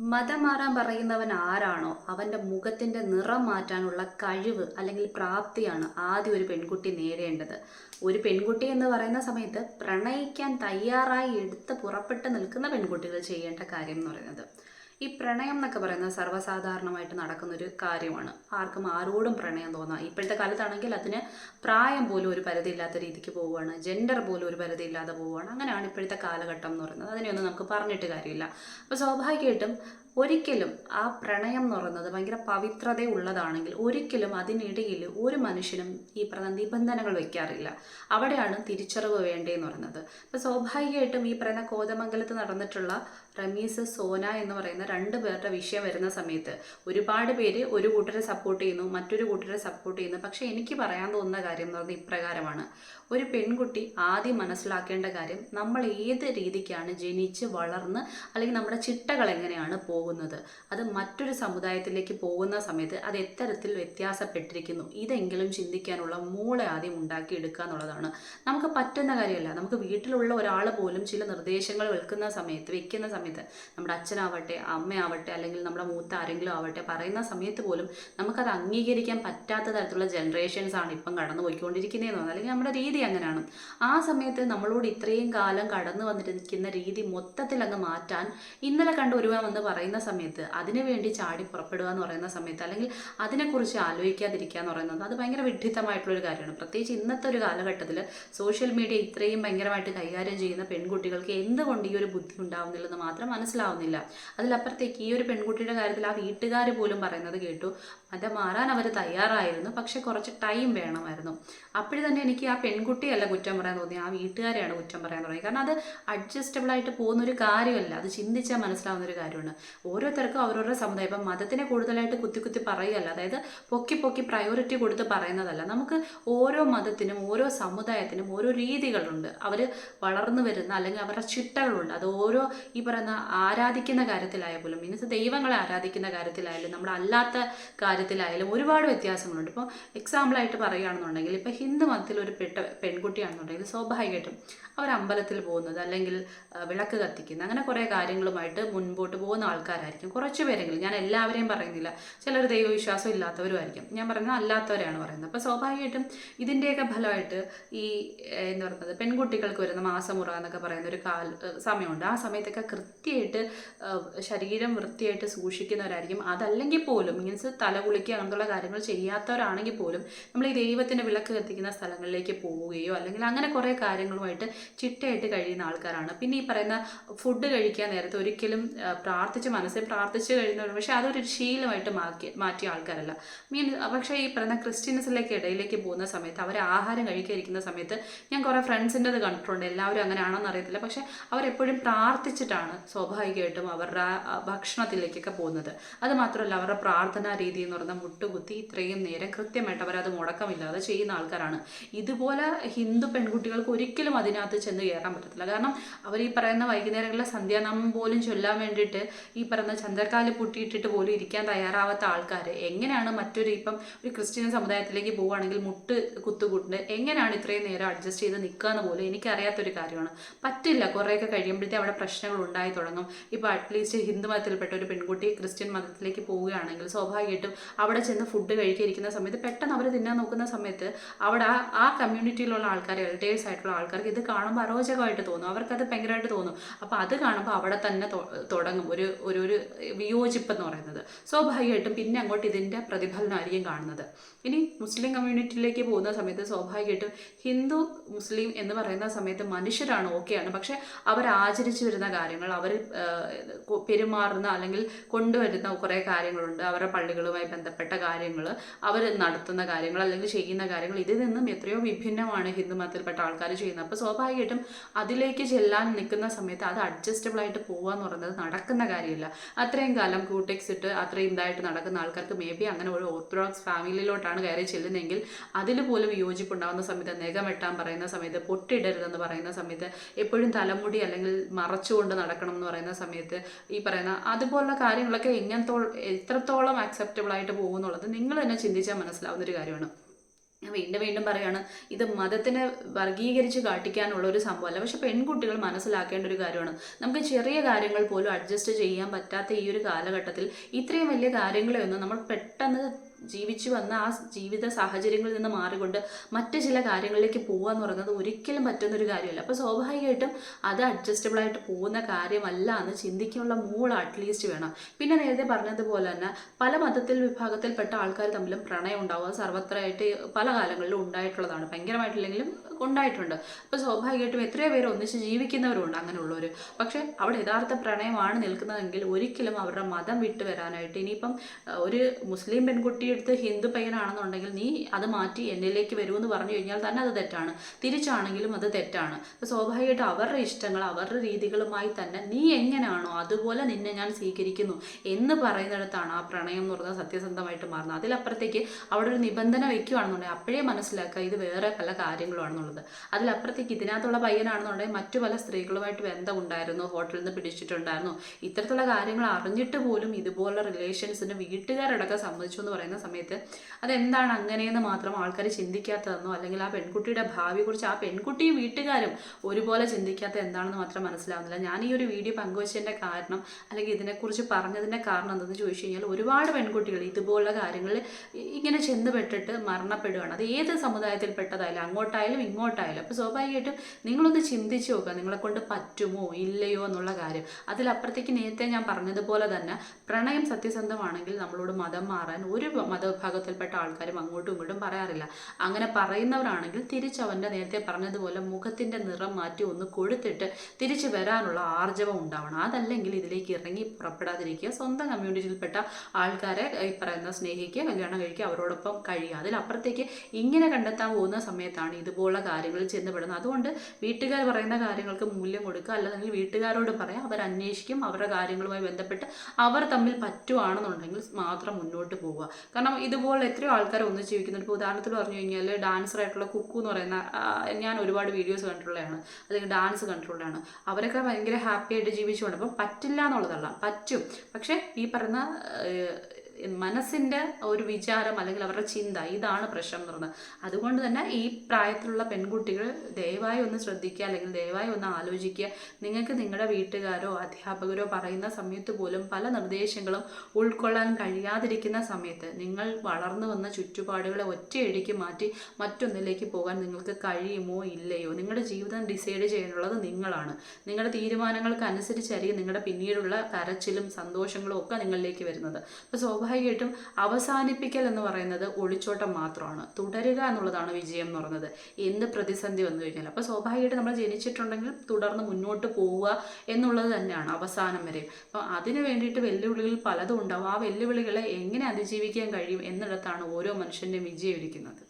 മതം മാറാൻ പറയുന്നവൻ ആരാണോ അവന്റെ മുഖത്തിന്റെ നിറം മാറ്റാനുള്ള കഴിവ് അല്ലെങ്കിൽ പ്രാപ്തിയാണ് ആദ്യം ഒരു പെൺകുട്ടി നേടേണ്ടത്. ഒരു പെൺകുട്ടി എന്ന് പറയുന്ന സമയത്ത് പ്രണയിക്കാൻ തയ്യാറായി എടുത്ത് പുറപ്പെട്ട് നിൽക്കുന്ന പെൺകുട്ടികൾ ചെയ്യേണ്ട കാര്യം എന്ന് പറയുന്നത്. ഈ പ്രണയം എന്നൊക്കെ പറയുന്നത് സർവസാധാരണമായിട്ട് നടക്കുന്നൊരു കാര്യമാണ്. ആർക്കും ആരോടും പ്രണയം തോന്നാം. ഇപ്പോഴത്തെ കാലത്താണെങ്കിൽ അതിന് പ്രായം പോലും ഒരു പരിധിയില്ലാത്ത രീതിക്ക് പോവുകയാണ്. ജെൻഡർ പോലും ഒരു പരിധിയില്ലാതെ പോവുകയാണ്. അങ്ങനെയാണ് ഇപ്പോഴത്തെ കാലഘട്ടം എന്ന് പറയുന്നത്. അതിനെയൊന്നും നമുക്ക് പറഞ്ഞിട്ട് കാര്യമില്ല. അപ്പോൾ സ്വാഭാവികമായിട്ടും ഒരിക്കലും ആ പ്രണയം എന്ന് പറയുന്നത് ഭയങ്കര പവിത്രതയുള്ളതാണെങ്കിൽ ഒരിക്കലും അതിനിടയിൽ ഒരു മനുഷ്യനും ഈ പറയുന്ന നിബന്ധനകൾ വെക്കാറില്ല. അവിടെയാണ് തിരിച്ചറിവ് വേണ്ടതെന്ന് പറയുന്നത്. അപ്പോൾ സ്വാഭാവികമായിട്ടും ഈ പറയുന്ന കോതമംഗലത്ത് നടന്നിട്ടുള്ള റമീസ് സോന എന്ന് പറയുന്ന രണ്ട് പേരുടെ വിഷയം വരുന്ന സമയത്ത് ഒരുപാട് പേര് ഒരു കൂട്ടരെ സപ്പോർട്ട് ചെയ്യുന്നു മറ്റൊരു കൂട്ടരെ സപ്പോർട്ട് ചെയ്യുന്നു. പക്ഷേ എനിക്ക് പറയാൻ തോന്നുന്ന കാര്യം എന്ന് പറയുന്നത് ഇപ്രകാരമാണ്. ഒരു പെൺകുട്ടി ആദ്യം മനസ്സിലാക്കേണ്ട കാര്യം നമ്മൾ ഏത് രീതിക്കാണ് ജനിച്ച് വളർന്ന് അല്ലെങ്കിൽ നമ്മുടെ ചിട്ടകൾ എങ്ങനെയാണ് പോകുന്നത്? അത് മറ്റൊരു സമുദായത്തിലേക്ക് പോകുന്ന സമയത്ത് അത് എത്തരത്തിൽ വ്യത്യാസപ്പെട്ടിരിക്കുന്നു. ഇതെങ്കിലും ചിന്തിക്കാനുള്ള മൂളെ ആദ്യം ഉണ്ടാക്കി എടുക്കുക എന്നുള്ളതാണ്. നമുക്ക് പറ്റുന്ന കാര്യമല്ല. നമുക്ക് വീട്ടിലുള്ള ഒരാൾ പോലും ചില നിർദ്ദേശങ്ങൾ വെക്കുന്ന സമയത്ത് വെക്കുന്ന സമയത്ത് നമ്മുടെ അച്ഛനാവട്ടെ അമ്മയാവട്ടെ അല്ലെങ്കിൽ നമ്മുടെ മൂത്ത ആരെങ്കിലും ആവട്ടെ പറയുന്ന സമയത്ത് പോലും നമുക്കത് അംഗീകരിക്കാൻ പറ്റാത്ത തരത്തിലുള്ള ജനറേഷൻസ് ആണ് ഇപ്പം കടന്നു പോയിക്കൊണ്ടിരിക്കുന്നതെന്ന് അല്ലെങ്കിൽ നമ്മുടെ രീതി അങ്ങനെയാണ്. ആ സമയത്ത് നമ്മളോട് ഇത്രയും കാലം കടന്നു വന്നിരിക്കുന്ന രീതി മൊത്തത്തിൽ അങ്ങ് മാറ്റാൻ ഇന്നലെ കണ്ട ഒരുവൻ വന്ന് പറയുന്ന സമയത്ത് അതിനു വേണ്ടി ചാടി പുറപ്പെടുക എന്ന് പറയുന്ന സമയത്ത് അല്ലെങ്കിൽ അതിനെക്കുറിച്ച് ആലോചിക്കാതിരിക്കുക എന്ന് പറയുന്നത് അത് ഭയങ്കര വിഡ്ഢിത്തമായിട്ടുള്ളൊരു കാര്യമാണ്. പ്രത്യേകിച്ച് ഇന്നത്തെ ഒരു കാലഘട്ടത്തിൽ സോഷ്യൽ മീഡിയ ഇത്രയും ഭയങ്കരമായിട്ട് കൈകാര്യം ചെയ്യുന്ന പെൺകുട്ടികൾക്ക് എന്തുകൊണ്ട് ഈ ഒരു ബുദ്ധി ഉണ്ടാവുന്നില്ലെന്ന് മാത്രം മനസ്സിലാവുന്നില്ല. അതിലപ്പുറത്തേക്ക് ഈ ഒരു പെൺകുട്ടിയുടെ കാര്യത്തിൽ ആ വീട്ടുകാർ പോലും പറയുന്നത് കേട്ടു അത് മാറാൻ അവർ തയ്യാറായിരുന്നു പക്ഷെ കുറച്ച് ടൈം വേണമായിരുന്നു. അപ്പോഴേ തന്നെ എനിക്ക് ആ പെൺകുട്ടിയല്ല കുറ്റം പറയാൻ തോന്നി ആ വീട്ടുകാരെയാണ് കുറ്റം പറയാൻ തുടങ്ങി കാരണം അത് അഡ്ജസ്റ്റബിൾ ആയിട്ട് പോകുന്ന ഒരു കാര്യമല്ല. അത് ചിന്തിച്ചാൽ മനസ്സിലാവുന്ന ഒരു കാര്യമാണ്. ഓരോരുത്തർക്കും അവരവരുടെ സമുദായം. ഇപ്പം മതത്തിനെ കൂടുതലായിട്ട് കുത്തി കുത്തി പറയുകയല്ല. അതായത് പൊക്കി പൊക്കി പ്രയോറിറ്റി കൊടുത്ത് പറയുന്നതല്ല. നമുക്ക് ഓരോ മതത്തിനും ഓരോ സമുദായത്തിനും ഓരോ രീതികളുണ്ട്. അവർ വളർന്നു വരുന്ന അല്ലെങ്കിൽ അവരുടെ ചിട്ടകളുണ്ട്. അത് ഓരോ ഈ പറയുന്ന ആരാധിക്കുന്ന കാര്യത്തിലായ പോലും മീൻസ് ദൈവങ്ങളെ ആരാധിക്കുന്ന കാര്യത്തിലായാലും നമ്മുടെ അല്ലാത്ത കാര്യത്തിലായാലും ഒരുപാട് വ്യത്യാസങ്ങളുണ്ട്. ഇപ്പോൾ എക്സാമ്പിളായിട്ട് പറയുകയാണെന്നുണ്ടെങ്കിൽ ഇപ്പോൾ ഹിന്ദു മതത്തിൽ ഒരു പെട്ട പെൺകുട്ടിയാണെന്നുണ്ടെങ്കിൽ സ്വാഭാവികമായിട്ടും അവർ അമ്പലത്തിൽ പോകുന്നത് അല്ലെങ്കിൽ വിളക്ക് കത്തിക്കുന്നത് അങ്ങനെ കുറേ കാര്യങ്ങളുമായിട്ട് മുൻപോട്ട് പോകുന്ന ആൾക്കാരായിരിക്കും. കുറച്ച് പേരെങ്കിലും ഞാൻ എല്ലാവരെയും പറയുന്നില്ല. ചിലർ ദൈവവിശ്വാസം ഇല്ലാത്തവരുമായിരിക്കും. ഞാൻ പറയുന്നത് അല്ലാത്തവരെയാണ് പറയുന്നത്. അപ്പോൾ സ്വാഭാവികമായിട്ടും ഇതിന്റെയൊക്കെ ഫലമായിട്ട് ഈ എന്ന് പറയുന്നത് പെൺകുട്ടികൾക്ക് വരുന്ന മാസമുറ എന്നൊക്കെ പറയുന്ന ഒരു കാല സമയമുണ്ട്. ആ സമയത്തൊക്കെ കൃത്യമായിട്ട് ശരീരം വൃത്തിയായിട്ട് സൂക്ഷിക്കുന്നവരായിരിക്കും. അതല്ലെങ്കിൽ പോലും മീൻസ് തല കുളിക്കുക അങ്ങനത്തുള്ള കാര്യങ്ങൾ ചെയ്യാത്തവരാണെങ്കിൽ പോലും നമ്മൾ ഈ ദൈവത്തിന്റെ വിളക്ക് കത്തിക്കുന്ന സ്ഥലങ്ങളിലേക്ക് പോവുകയോ അല്ലെങ്കിൽ അങ്ങനെ കുറേ കാര്യങ്ങളുമായിട്ട് ചിട്ടയായിട്ട് കഴിയുന്ന ആൾക്കാരാണ്. പിന്നെ ഈ പറയുന്ന ഫുഡ് കഴിക്കാൻ നേരത്തെ ഒരിക്കലും പ്രാർത്ഥിച്ച് മനസ്സിൽ പ്രാർത്ഥിച്ച് കഴിയുന്നവർ പക്ഷേ അതൊരു ശീലമായിട്ട് മാറ്റി മാറ്റിയ ആൾക്കാരല്ല. മീൻ പക്ഷേ ഈ പറയുന്ന ക്രിസ്ത്യൻസിലേക്ക് ഇടയിലേക്ക് പോകുന്ന സമയത്ത് അവർ ആഹാരം കഴിക്കാതിരിക്കുന്ന സമയത്ത് ഞാൻ കുറേ ഫ്രണ്ട്സിന്റെത് കണ്ടിട്ടുണ്ട്. എല്ലാവരും അങ്ങനെയാണെന്ന് അറിയത്തില്ല. പക്ഷേ അവരെപ്പോഴും പ്രാർത്ഥിച്ചിട്ടാണ് സ്വാഭാവികമായിട്ടും അവരുടെ ഭക്ഷണത്തിലേക്കൊക്കെ പോകുന്നത്. അത് മാത്രമല്ല അവരുടെ പ്രാർത്ഥനാ രീതി എന്ന് പറഞ്ഞാൽ മുട്ടുകുത്തി ഇത്രയും നേരം കൃത്യമായിട്ട് അവരത് മുടക്കമില്ലാതെ ചെയ്യുന്ന ആൾക്കാരാണ്. ഇതുപോലെ ഹിന്ദു പെൺകുട്ടികൾക്ക് ഒരിക്കലും അതിനകത്ത് ചെന്ന് കയറാൻ പറ്റത്തില്ല. കാരണം അവർ ഈ പറയുന്ന വൈകുന്നേരങ്ങളിലെ സന്ധ്യാനാമം പോലും ചൊല്ലാൻ വേണ്ടിയിട്ട് ഈ പറയുന്ന ചന്ദ്രക്കാൽ പൊട്ടിയിട്ടിട്ട് പോലും ഇരിക്കാൻ തയ്യാറാവാത്ത ആൾക്കാർ എങ്ങനെയാണ് മറ്റൊരു ഇപ്പം ഒരു ക്രിസ്ത്യൻ സമുദായത്തിലേക്ക് പോവുകയാണെങ്കിൽ മുട്ട് കുത്തുകൂട്ടുണ്ട് എങ്ങനെയാണ് ഇത്രയും നേരം അഡ്ജസ്റ്റ് ചെയ്ത് നിൽക്കുക എന്ന് പോലും എനിക്കറിയാത്തൊരു കാര്യമാണ്. പറ്റില്ല. കുറേയൊക്കെ കഴിയുമ്പോഴത്തേ അവിടെ പ്രശ്നങ്ങൾ ഉണ്ടായി തുടങ്ങും. ഇപ്പോൾ അറ്റ്ലീസ്റ്റ് ഹിന്ദു മതത്തിൽപ്പെട്ട ഒരു പെൺകുട്ടി ക്രിസ്ത്യൻ മതത്തിലേക്ക് പോവുകയാണെങ്കിൽ സ്വാഭാവികമായിട്ടും അവിടെ ചെന്ന് ഫുഡ് കഴിക്കാതിരിക്കുന്ന സമയത്ത് പെട്ടെന്ന് അവർ തിന്നാൻ നോക്കുന്ന സമയത്ത് അവിടെ ആ ആ കമ്മ്യൂണിറ്റിയിലുള്ള ആൾക്കാർ എൽഡേഴ്സ് ആയിട്ടുള്ള ആൾക്കാർക്ക് ഇത് കാണുമ്പോൾ അരോചകമായിട്ട് തോന്നും. അവർക്കത് ഭയങ്കരമായിട്ട് തോന്നും. അപ്പോൾ അത് കാണുമ്പോൾ അവിടെ തന്നെ തുടങ്ങും. ഒരു ഒരു ഒരു വിയോജിപ്പ് എന്ന് പറയുന്നത്. സ്വാഭാവികമായിട്ടും പിന്നെ അങ്ങോട്ട് ഇതിന്റെ പ്രതിഫലനമായിരിക്കും കാണുന്നത്. ഇനി മുസ്ലിം കമ്മ്യൂണിറ്റിയിലേക്ക് പോകുന്ന സമയത്ത് സ്വാഭാവികമായിട്ടും ഹിന്ദു മുസ്ലിം എന്ന് പറയുന്ന സമയത്ത് മനുഷ്യരാണ് ഓക്കെയാണ് പക്ഷെ അവർ ആചരിച്ചു വരുന്ന കാര്യങ്ങൾ അവർ പെരുമാറുന്ന അല്ലെങ്കിൽ കൊണ്ടുവരുന്ന കുറേ കാര്യങ്ങളുണ്ട്. അവരുടെ പള്ളികളുമായി ബന്ധപ്പെട്ട കാര്യങ്ങൾ അവർ നടത്തുന്ന കാര്യങ്ങൾ അല്ലെങ്കിൽ ചെയ്യുന്ന കാര്യങ്ങൾ ഇതിൽ നിന്നും എത്രയോ വിഭിന്നമാണ് ഹിന്ദു മതത്തിൽപ്പെട്ട ആൾക്കാർ ചെയ്യുന്നത്. അപ്പോൾ സ്വാഭാവികമായിട്ടും അതിലേക്ക് ചെല്ലാൻ നിൽക്കുന്ന സമയത്ത് അത് അഡ്ജസ്റ്റബിൾ ആയിട്ട് പോകുക എന്ന് പറയുന്നത് നടക്കുന്ന കാര്യമില്ല. അത്രയും കാലം കൂട്ടെക്സ് ഇട്ട് അത്രയും ഇതായിട്ട് നടക്കുന്ന ആൾക്കാർക്ക് മേ ബി അങ്ങനെ ഒരു ഓർത്തഡോക്സ് ഫാമിലിയിലോട്ടാണ് കയറി ചെല്ലുന്നതെങ്കിൽ അതിൽ പോലും യോജിപ്പുണ്ടാകുന്ന സമയത്ത് നെഗം വെട്ടാൻ പറയുന്ന സമയത്ത് പൊട്ടിടരുതെന്ന് പറയുന്ന സമയത്ത് എപ്പോഴും തലമുടി അല്ലെങ്കിൽ മറച്ചുകൊണ്ട് നടക്കണം എന്ന് പറയുന്ന സമയത്ത് ഈ പറയുന്ന അതുപോലുള്ള കാര്യങ്ങളൊക്കെ എങ്ങനത്തോ എത്രത്തോളം അക്സെപ്റ്റബിൾ ആയിട്ട് പോകുന്നുള്ളത് നിങ്ങൾ തന്നെ ചിന്തിച്ചാൽ മനസ്സിലാവുന്ന ഒരു കാര്യമാണ്. ഞാൻ വീണ്ടും വീണ്ടും പറയുകയാണ് ഇത് മതത്തിനെ വർഗീകരിച്ച് കാട്ടിക്കാനുള്ള ഒരു സംഭവമല്ല. പക്ഷെ പെൺകുട്ടികൾ മനസ്സിലാക്കേണ്ട ഒരു കാര്യമാണ്. നമുക്ക് ചെറിയ കാര്യങ്ങൾ പോലും അഡ്ജസ്റ്റ് ചെയ്യാൻ പറ്റാത്ത ഈ ഒരു കാലഘട്ടത്തിൽ ഇത്രയും വലിയ കാര്യങ്ങളെയൊന്നും നമ്മൾ പെട്ടെന്ന് ജീവിച്ചു വന്ന ആ ജീവിത സാഹചര്യങ്ങളിൽ നിന്ന് മാറിക്കൊണ്ട് മറ്റ് ചില കാര്യങ്ങളിലേക്ക് പോകുക എന്ന് പറയുന്നത് ഒരിക്കലും പറ്റുന്നൊരു കാര്യമല്ല. അപ്പോൾ സ്വാഭാവികമായിട്ടും അത് അഡ്ജസ്റ്റബിൾ ആയിട്ട് പോകുന്ന കാര്യമല്ല എന്ന് ചിന്തിക്കാനുള്ള മൂൾ അറ്റ്ലീസ്റ്റ് വേണം. പിന്നെ നേരത്തെ പറഞ്ഞതുപോലെ തന്നെ പല മതത്തിൽ വിഭാഗത്തിൽപ്പെട്ട ആൾക്കാർ തമ്മിലും പ്രണയം ഉണ്ടാവുക സർവത്രയായിട്ട് പല കാലങ്ങളിലും ഉണ്ടായിട്ടുള്ളതാണ്. ഭയങ്കരമായിട്ടില്ലെങ്കിലും ഉണ്ടായിട്ടുണ്ട്. അപ്പോൾ സ്വാഭാവികമായിട്ടും എത്രയോ പേര് ഒന്നിച്ച് ജീവിക്കുന്നവരുണ്ട് അങ്ങനെയുള്ളവർ പക്ഷേ അവിടെ യഥാർത്ഥ പ്രണയമാണ് നിൽക്കുന്നതെങ്കിൽ ഒരിക്കലും അവരുടെ മതം വിട്ടു വരാനായിട്ട് ഇനിയിപ്പം ഒരു മുസ്ലിം പെൺകുട്ടി എടുത്ത് ഹിന്ദു പയ്യനാണെന്നുണ്ടെങ്കിൽ നീ അത് മാറ്റി എന്നിലേക്ക് വരുമെന്ന് പറഞ്ഞു കഴിഞ്ഞാൽ തന്നെ അത് തെറ്റാണ്. തിരിച്ചാണെങ്കിലും അത് തെറ്റാണ്. അപ്പോൾ സ്വാഭാവികമായിട്ടും അവരുടെ ഇഷ്ടങ്ങൾ അവരുടെ രീതികളുമായി തന്നെ നീ എങ്ങനെയാണോ അതുപോലെ നിന്നെ ഞാൻ സ്വീകരിക്കുന്നു എന്ന് പറയുന്നിടത്താണ് ആ പ്രണയം എന്ന് പറഞ്ഞാൽ സത്യസന്ധമായിട്ട് മാറുന്നത്. അതിലപ്പുറത്തേക്ക് അവിടെ ഒരു നിബന്ധന വയ്ക്കുകയാണെന്നുണ്ടെങ്കിൽ അപ്പോഴേ മനസ്സിലാക്കുക ഇത് വേറെ പല കാര്യങ്ങളുമാണെന്നുള്ളത് അതിലപ്പുറത്തേക്ക് ഇതിനകത്തുള്ള പയ്യനാണെന്നുണ്ടെങ്കിൽ മറ്റു പല സ്ത്രീകളുമായിട്ട് ബന്ധം ഉണ്ടായിരുന്നു ഹോട്ടലിൽ നിന്ന് പിടിച്ചിട്ടുണ്ടായിരുന്നു. ഇത്തരത്തിലുള്ള കാര്യങ്ങൾ അറിഞ്ഞിട്ട് പോലും ഇതുപോലുള്ള റിലേഷൻസിന് വീട്ടുകാരടക്കം സമ്മതിച്ചു എന്ന് പറയുന്ന സമയത്ത് അതെന്താണ് അങ്ങനെയെന്ന് മാത്രം ആൾക്കാർ ചിന്തിക്കാത്തതെന്നോ അല്ലെങ്കിൽ ആ പെൺകുട്ടിയുടെ ഭാവിയെക്കുറിച്ച് ആ പെൺകുട്ടിയും വീട്ടുകാരും ഒരുപോലെ ചിന്തിക്കാത്ത എന്താണെന്ന് മാത്രം മനസ്സിലാവുന്നില്ല. ഞാൻ ഈ ഒരു വീഡിയോ പങ്കുവച്ചതിന്റെ കാരണം അല്ലെങ്കിൽ ഇതിനെക്കുറിച്ച് പറഞ്ഞതിന്റെ കാരണം എന്തെന്ന് ചോദിച്ചു കഴിഞ്ഞാൽ ഒരുപാട് പെൺകുട്ടികൾ ഇതുപോലുള്ള കാര്യങ്ങളിൽ ഇങ്ങനെ ചെന്നുപെട്ടിട്ട് മരണപ്പെടുകയാണ് അത് ഏത് സമുദായത്തിൽപ്പെട്ടതായാലും അങ്ങോട്ടായാലും ഇങ്ങോട്ടായാലും. അപ്പോൾ സ്വാഭാവികമായിട്ടും നിങ്ങളൊന്ന് ചിന്തിച്ച് നോക്കുക നിങ്ങളെ കൊണ്ട് പറ്റുമോ ഇല്ലയോ എന്നുള്ള കാര്യം. അതിലപ്പുറത്തേക്ക് നേരത്തെ ഞാൻ പറഞ്ഞതുപോലെ തന്നെ പ്രണയം സത്യസന്ധമാണെങ്കിൽ നമ്മളോട് മതം മാറാൻ ഒരു മതവിഭാഗത്തിൽപ്പെട്ട ആൾക്കാരും അങ്ങോട്ടും ഇങ്ങോട്ടും പറയാറില്ല. അങ്ങനെ പറയുന്നവരാണെങ്കിൽ തിരിച്ച് അവന്റെ നേരത്തെ പറഞ്ഞതുപോലെ മുഖത്തിന്റെ നിറം മാറ്റി ഒന്ന് കൊടുത്തിട്ട് തിരിച്ചു വരാനുള്ള ആർജവം ഉണ്ടാവണം. അതല്ലെങ്കിൽ ഇതിലേക്ക് ഇറങ്ങി പുറപ്പെടാതിരിക്കുക. സ്വന്തം കമ്മ്യൂണിറ്റിയിൽപ്പെട്ട ആൾക്കാരെ ഈ പറയുന്ന സ്നേഹിക്കുക കല്യാണം കഴിക്കുക അവരോടൊപ്പം കഴിയുക. അതിലപ്പുറത്തേക്ക് ഇങ്ങനെ കണ്ടെത്താൻ പോകുന്ന സമയത്താണ് ഇതുപോലുള്ള കാര്യങ്ങളിൽ ചെന്നപ്പെടുന്നത് അതുകൊണ്ട് വീട്ടുകാർ പറയുന്ന കാര്യങ്ങൾക്ക് മൂല്യം കൊടുക്കുക. അല്ലെങ്കിൽ വീട്ടുകാരോട് പറയാം. അവർ അന്വേഷിക്കും. അവരുടെ കാര്യങ്ങളുമായി ബന്ധപ്പെട്ട് അവർ തമ്മിൽ പറ്റുവാണെന്നുണ്ടെങ്കിൽ മാത്രം മുന്നോട്ട് പോവുക. കാരണം ഇതുപോലെ എത്രയോ ആൾക്കാർ ഒന്ന് ജീവിക്കുന്നുണ്ട്. ഇപ്പോൾ ഉദാഹരണത്തിൽ പറഞ്ഞു കഴിഞ്ഞാൽ ഡാൻസർ ആയിട്ടുള്ള കുക്കു എന്ന് പറയുന്ന ഞാൻ ഒരുപാട് വീഡിയോസ് കണ്ടിട്ടുള്ളതാണ്. അല്ലെങ്കിൽ ഡാൻസ് കണ്ടിട്ടുള്ളതാണ്. അവരൊക്കെ ഭയങ്കര ഹാപ്പി ആയിട്ട് ജീവിച്ചുകൊണ്ട്. അപ്പം പറ്റില്ല എന്നുള്ളതല്ല. പറ്റും. പക്ഷേ ഈ പറയുന്ന മനസ്സിന്റെ ഒരു വിചാരം അല്ലെങ്കിൽ അവരുടെ ചിന്ത ഇതാണ് പ്രശ്നം എന്ന് പറയുന്നത്. അതുകൊണ്ട് തന്നെ ഈ പ്രായത്തിലുള്ള പെൺകുട്ടികൾ ദയവായി ഒന്ന് ശ്രദ്ധിക്കുക അല്ലെങ്കിൽ ദയവായി ഒന്ന് ആലോചിക്കുക. നിങ്ങൾക്ക് നിങ്ങളുടെ വീട്ടുകാരോ അധ്യാപകരോ പറയുന്ന സമയത്ത് പോലും പല നിർദ്ദേശങ്ങളും ഉൾക്കൊള്ളാൻ കഴിയാതിരിക്കുന്ന സമയത്ത് നിങ്ങൾ വളർന്നു വന്ന ചുറ്റുപാടുകളെ ഒറ്റയടിക്ക് മാറ്റി മറ്റൊന്നിലേക്ക് പോകാൻ നിങ്ങൾക്ക് കഴിയുമോ ഇല്ലയോ? നിങ്ങളുടെ ജീവിതം ഡിസൈഡ് ചെയ്യാനുള്ളത് നിങ്ങളാണ്. നിങ്ങളുടെ തീരുമാനങ്ങൾക്ക് അനുസരിച്ചായിരിക്കും നിങ്ങളുടെ പിന്നീടുള്ള കരച്ചിലും സന്തോഷങ്ങളും ഒക്കെ നിങ്ങളിലേക്ക് വരുന്നത്. അപ്പോൾ സ്വാഭാവികമായിട്ടും അവസാനിപ്പിക്കൽ എന്ന് പറയുന്നത് ഒളിച്ചോട്ടം മാത്രമാണ്. തുടരുക എന്നുള്ളതാണ് വിജയം എന്ന് പറയുന്നത്. എന്ത് പ്രതിസന്ധി വന്നു കഴിഞ്ഞാൽ അപ്പോൾ സ്വാഭാവികമായിട്ട് നമ്മൾ ജനിച്ചിട്ടുണ്ടെങ്കിൽ തുടർന്ന് മുന്നോട്ട് പോവുക എന്നുള്ളത് തന്നെയാണ് അവസാനം വരെ. അപ്പോൾ അതിന് വേണ്ടിയിട്ട് വെല്ലുവിളികൾ പലതും ഉണ്ടാവും. ആ വെല്ലുവിളികളെ എങ്ങനെ അതിജീവിക്കാൻ കഴിയും എന്നിടത്താണ് ഓരോ മനുഷ്യന്റെയും വിജയം ഇരിക്കുന്നത്.